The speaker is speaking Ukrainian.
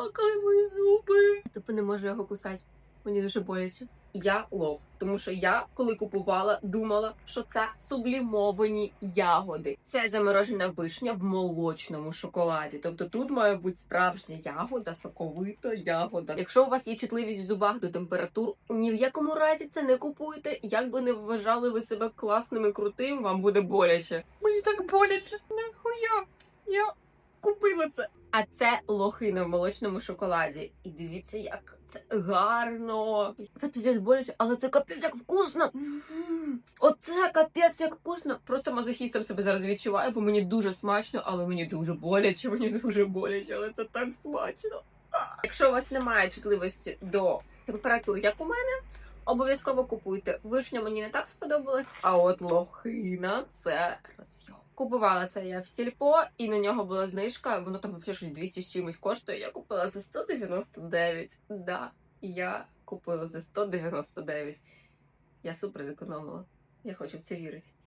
плакали мої зуби. Тупо не можу його кусати. Мені дуже боляче. Я лох, тому що я, коли купувала, думала, що це сублімовані ягоди. Це заморожена вишня в молочному шоколаді. Тобто тут має бути справжня ягода, соковита ягода. Якщо у вас є чутливість в зубах до температур, ні в якому разі це не купуйте. Як би не вважали ви себе класним і крутим, вам буде боляче. Мені так боляче, нахуя? Я купила це. А це лохина в молочному шоколаді. І дивіться, як це гарно. Це піздець боляче, але це капець як вкусно. Оце капець як вкусно. Просто мазохістом себе зараз відчуваю, бо мені дуже смачно, але мені дуже боляче, мені дуже боляче, але це так смачно. Якщо у вас немає чутливості до температур, як у мене, обов'язково купуйте. Вишня мені не так сподобалась, а от лохина це розйом. Купувала це я в сільпо, і на нього була знижка. Воно там взагалі щось 200 з чимось коштує. Я купила за 199. Да, я купила за 199. Я супер зекономила. Я хочу в це вірити.